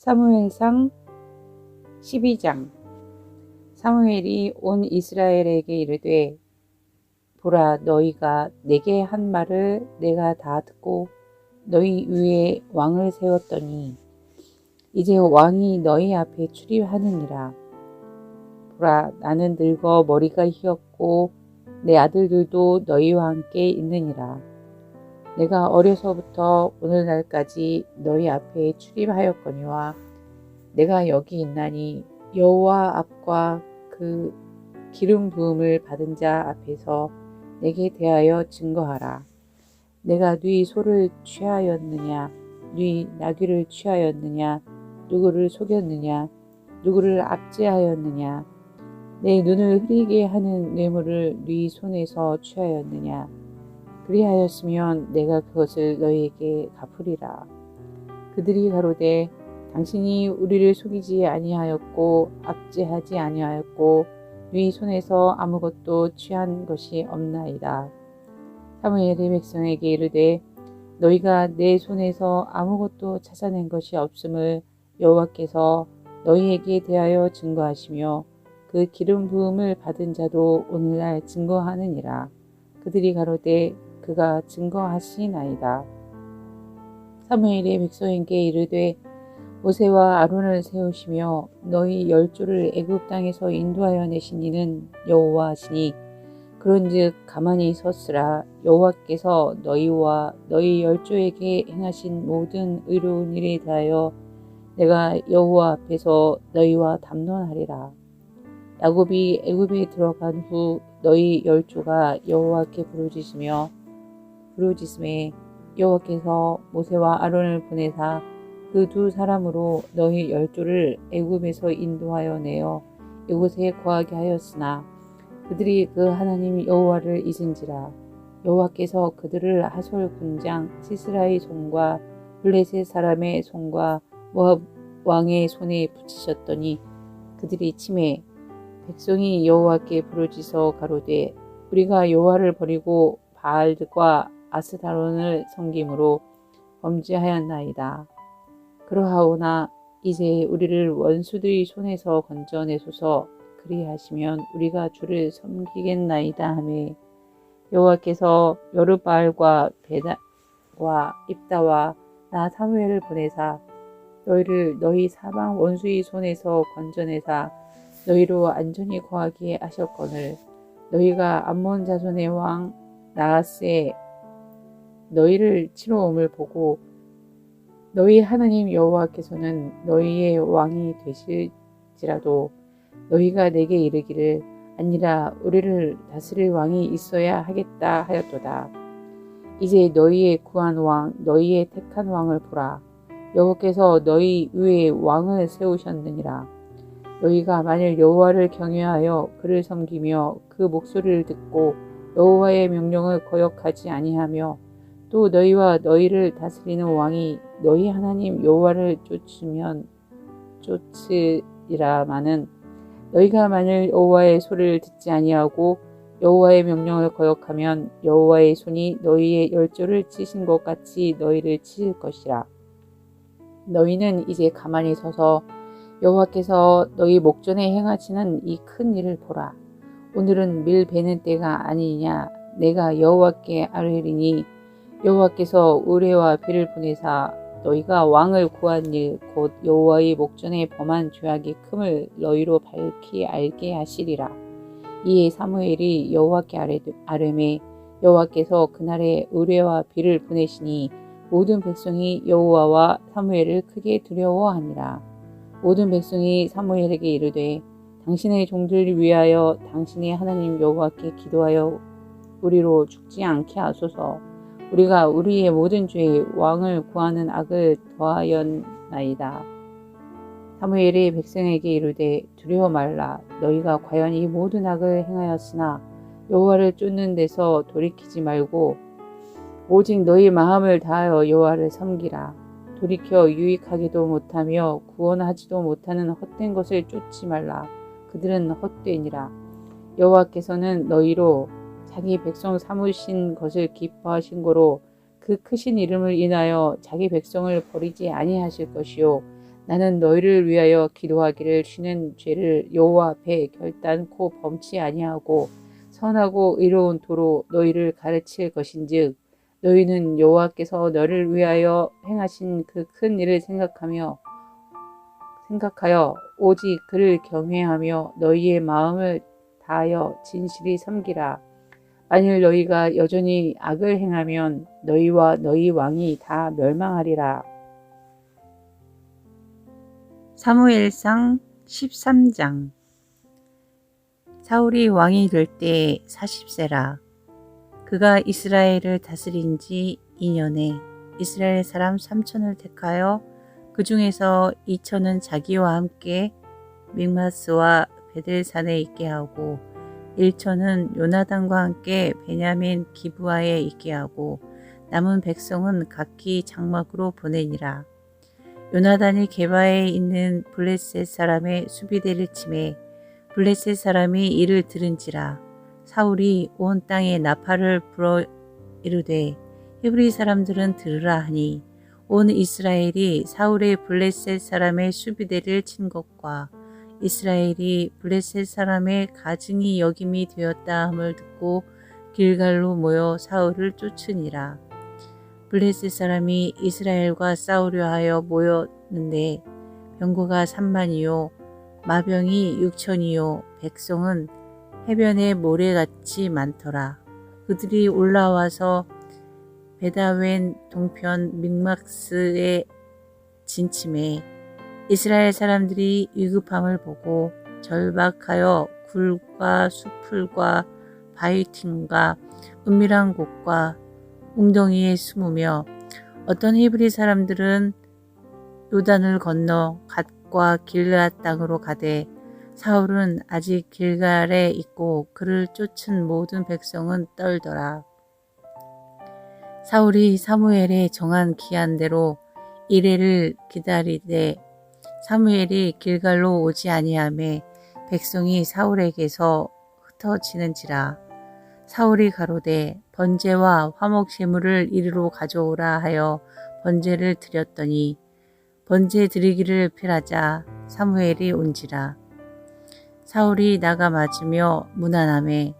사무엘상 12장. 사무엘이 온 이스라엘에게 이르되 보라 너희가 내게 한 말을 내가 다 듣고 너희 위에 왕을 세웠더니 이제 왕이 너희 앞에 출입하느니라. 보라 나는 늙어 머리가 휘었고 내 아들들도 너희와 함께 있느니라 내가 어려서부터 오늘날까지 너희 앞에 출입하였거니와 내가 여기 있나니 여호와 앞과 그 기름 부음을 받은 자 앞에서 내게 대하여 증거하라. 내가 네 소를 취하였느냐, 네 나귀를 취하였느냐, 누구를 속였느냐, 누구를 압제하였느냐, 내 눈을 흐리게 하는 뇌물을 네 손에서 취하였느냐. 그리하였으면 내가 그것을 너희에게 갚으리라. 그들이 가로되 당신이 우리를 속이지 아니하였고 압제하지 아니하였고 네 손에서 아무것도 취한 것이 없나이다. 사무엘의 백성에게 이르되 너희가 내 손에서 아무것도 찾아낸 것이 없음을 여호와께서 너희에게 대하여 증거하시며 그 기름 부음을 받은 자도 오늘날 증거하느니라. 그들이 가로되 그가 증거하시나이다. 사무엘이 백성에게 이르되 모세와 아론을 세우시며 너희 열조를 애굽 땅에서 인도하여 내신 이는 여호와시니 그런즉 가만히 섰으라 여호와께서 너희와 너희 열조에게 행하신 모든 의로운 일에 대하여 내가 여호와 앞에서 너희와 담론하리라 야곱이 애굽에 들어간 후 너희 열조가 여호와께 부르짖으며 부르짖음에 여호와께서 모세와 아론을 보내사 그 두 사람으로 너희 열조를 애굽에서 인도하여 내어 이곳에 거하게 하였으나 그들이 그 하나님 여호와를 잊은지라. 여호와께서 그들을 하솔 군장 시스라의 손과 블레셋 사람의 손과 모압 왕의 손에 붙이셨더니 그들이 침해 백성이 여호와께 부르짖어 가로되 우리가 여호와를 버리고 바알과 아스다론을 섬김으로 범죄하였나이다. 그러하오나 이제 우리를 원수들의 손에서 건져내소서 그리하시면 우리가 주를 섬기겠나이다 하매 여호와께서 여르바알과 베다와 입다와 나 사무엘을 보내사 너희를 너희 사방 원수의 손에서 건져내사 너희로 안전히 거하게 하셨거늘 너희가 암몬 자손의 왕 나하스의 너희를 치러옴을 보고 너희 하나님 여호와께서는 너희의 왕이 되실지라도 너희가 내게 이르기를 아니라 우리를 다스릴 왕이 있어야 하겠다 하였도다. 이제 너희의 구한 왕, 너희의 택한 왕을 보라. 여호와께서 너희 위에 왕을 세우셨느니라. 너희가 만일 여호와를 경외하여 그를 섬기며 그 목소리를 듣고 여호와의 명령을 거역하지 아니하며 또 너희와 너희를 다스리는 왕이 너희 하나님 여호와를 쫓으면 쫓으리라마는 너희가 만일 여호와의 소리를 듣지 아니하고 여호와의 명령을 거역하면 여호와의 손이 너희의 열조를 치신 것 같이 너희를 치실 것이라. 너희는 이제 가만히 서서 여호와께서 너희 목전에 행하시는 이 큰 일을 보라. 오늘은 밀 베는 때가 아니냐. 내가 여호와께 아뢰리니 여호와께서 의뢰와 비를 보내사 너희가 왕을 구한 일 곧 여호와의 목전에 범한 죄악이 큼을 너희로 밝히 알게 하시리라. 이에 사무엘이 여호와께 아뢰매 여호와께서 그날에 의뢰와 비를 보내시니 모든 백성이 여호와와 사무엘을 크게 두려워하니라. 모든 백성이 사무엘에게 이르되 당신의 종들을 위하여 당신의 하나님 여호와께 기도하여 우리로 죽지 않게 하소서. 우리가 우리의 모든 죄에 왕을 구하는 악을 더하였나이다. 사무엘이 백성에게 이르되 두려워 말라. 너희가 과연 이 모든 악을 행하였으나 여호와를 쫓는 데서 돌이키지 말고 오직 너희 마음을 다하여 여호와를 섬기라. 돌이켜 유익하기도 못하며 구원하지도 못하는 헛된 것을 쫓지 말라. 그들은 헛되니라. 여호와께서는 너희로 자기 백성 삼으신 것을 기뻐하신 거로 그 크신 이름을 인하여 자기 백성을 버리지 아니하실 것이요 나는 너희를 위하여 기도하기를 쉬는 죄를 여호와 앞에 결단코 범치 아니하고 선하고 의로운 도로 너희를 가르칠 것인즉 너희는 여호와께서 너를 위하여 행하신 그 큰 일을 생각하며 생각하여 오직 그를 경외하며 너희의 마음을 다하여 진실이 섬기라. 만일 너희가 여전히 악을 행하면 너희와 너희 왕이 다 멸망하리라. 사무엘상 13장 사울이 왕이 될 때 40세라. 그가 이스라엘을 다스린 지 2년에 이스라엘 사람 3천을 택하여 그 중에서 2천은 자기와 함께 믹마스와 베델산에 있게 하고 1천은 요나단과 함께 베냐민 기부하에 있게 하고 남은 백성은 각기 장막으로 보내니라. 요나단이 게바에 있는 블레셋 사람의 수비대를 침해 블레셋 사람이 이를 들은지라 사울이 온 땅에 나팔을 불어 이르되 히브리 사람들은 들으라 하니 온 이스라엘이 사울의 블레셋 사람의 수비대를 친 것과 이스라엘이 블레셋 사람의 가증이 여김이 되었다 함을 듣고 길갈로 모여 사울을 쫓으니라. 블레셋 사람이 이스라엘과 싸우려 하여 모였는데 병거가 3만이요 마병이 6천이요 백성은 해변에 모래같이 많더라. 그들이 올라와서 베다웬 동편 믹막스에 진침해 이스라엘 사람들이 위급함을 보고 절박하여 굴과 수풀과 바위팀과 은밀한 곳과 웅덩이에 숨으며 어떤 히브리 사람들은 요단을 건너 갓과 길앗 땅으로 가되 사울은 아직 길갈에 있고 그를 쫓은 모든 백성은 떨더라. 사울이 사무엘의 정한 기한대로 이래를 기다리되 사무엘이 길갈로 오지 아니하매 백성이 사울에게서 흩어지는지라. 사울이 가로되 번제와 화목 제물을 이리로 가져오라 하여 번제를 드렸더니 번제 드리기를 필하자 사무엘이 온지라. 사울이 나가 맞으며 무난함에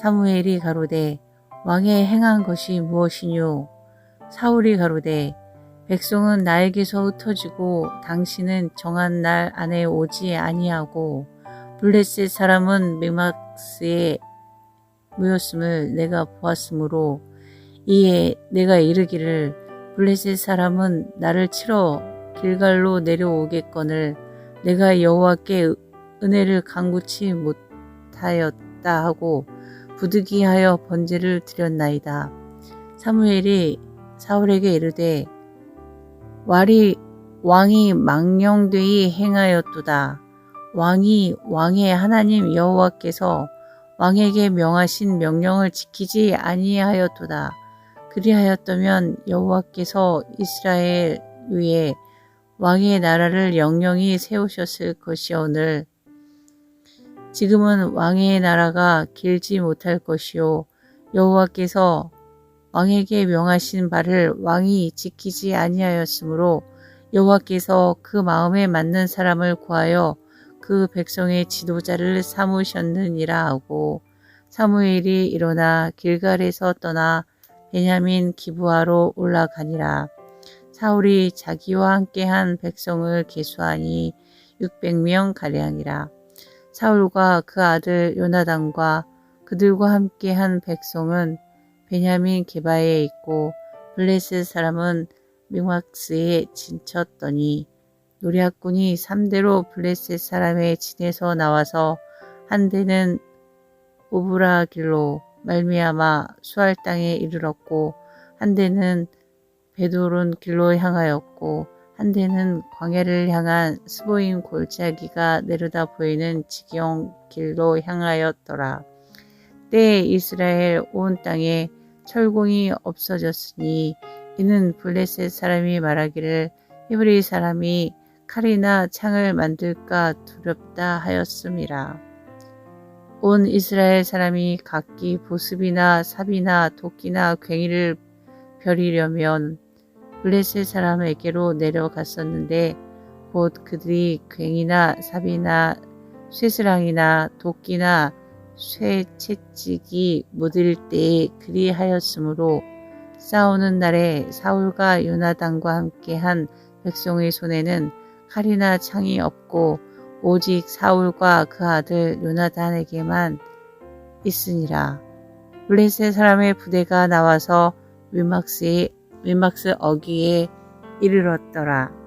사무엘이 가로되 왕의 행한 것이 무엇이뇨? 사울이 가로되 백성은 나에게서 흩어지고 당신은 정한 날 안에 오지 아니하고 블레셋 사람은 메막스에 모였음을 내가 보았으므로 이에 내가 이르기를 블레셋 사람은 나를 치러 길갈로 내려오겠거늘 내가 여호와께 은혜를 간구치 못하였다 하고 부득이하여 번제를 드렸나이다. 사무엘이 사울에게 이르되 와리 왕이 망령되이 행하였도다. 왕이 왕의 하나님 여호와께서 왕에게 명하신 명령을 지키지 아니하였도다. 그리하였다면 여호와께서 이스라엘 위에 왕의 나라를 영영히 세우셨을 것이오늘 지금은 왕의 나라가 길지 못할 것이요 여호와께서 왕에게 명하신 바를 왕이 지키지 아니하였으므로 여호와께서 그 마음에 맞는 사람을 구하여 그 백성의 지도자를 삼으셨느니라 하고 사무엘이 일어나 길갈에서 떠나 베냐민 기부하로 올라가니라. 사울이 자기와 함께한 백성을 계수하니 600명 가량이라. 사울과 그 아들 요나단과 그들과 함께한 백성은 베냐민 게바에 있고 블레셋 사람은 믹막스에 진쳤더니 노략군이 3대로 블레셋 사람의 진에서 나와서 한 대는 오브라 길로 말미암아 수할 땅에 이르렀고 한 대는 베도론 길로 향하였고 한 대는 광야를 향한 스보임 골짜기가 내려다 보이는 지경 길로 향하였더라. 때에 이스라엘 온 땅에 철공이 없어졌으니 이는 블레셋 사람이 말하기를 히브리 사람이 칼이나 창을 만들까 두렵다 하였음이라. 온 이스라엘 사람이 각기 보습이나 삽이나 도끼나 괭이를 벼리려면 블레셋 사람에게로 내려갔었는데 곧 그들이 괭이나 삽이나 쇠스랑이나 도끼나 쇠채찍이 묻을 때에 그리하였으므로 싸우는 날에 사울과 요나단과 함께한 백성의 손에는 칼이나 창이 없고 오직 사울과 그 아들 요나단에게만 있으니라. 블레셋 사람의 부대가 나와서 위막스에 위막스 어귀에 이르렀더라.